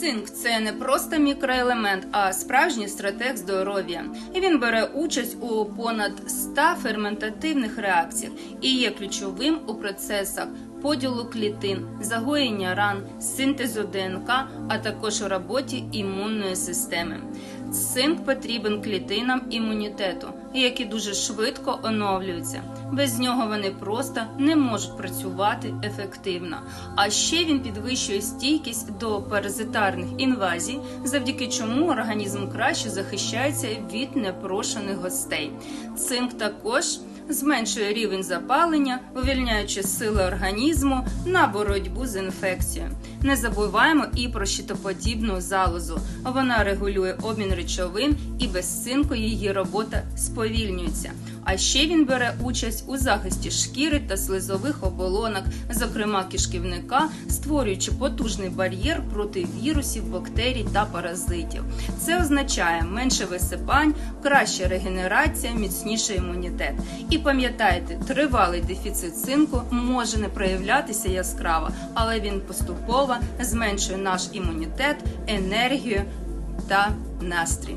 Цинк це не просто мікроелемент, а справжній стратег здоров'я. І він бере участь у понад 100 ферментативних реакціях і є ключовим у процесах поділу клітин, загоєння ран, синтезу ДНК, а також у роботі імунної системи. Цинк потрібен клітинам імунітету, які дуже швидко оновлюються. Без нього вони просто не можуть працювати ефективно. А ще він підвищує стійкість до паразитарних інвазій, завдяки чому організм краще захищається від непрошених гостей. Цинк також зменшує рівень запалення, увільняючи сили організму на боротьбу з інфекцією. Не забуваємо і про щитоподібну залозу. Вона регулює обмін речовин і без цинку її робота сповільнюється. А ще він бере участь у захисті шкіри та слизових оболонок, зокрема кишківника, створюючи потужний бар'єр проти вірусів, бактерій та паразитів. Це означає менше висипань, краща регенерація, міцніший імунітет. І пам'ятайте, тривалий дефіцит цинку може не проявлятися яскраво, але він поступово зменшує наш імунітет, енергію та настрій.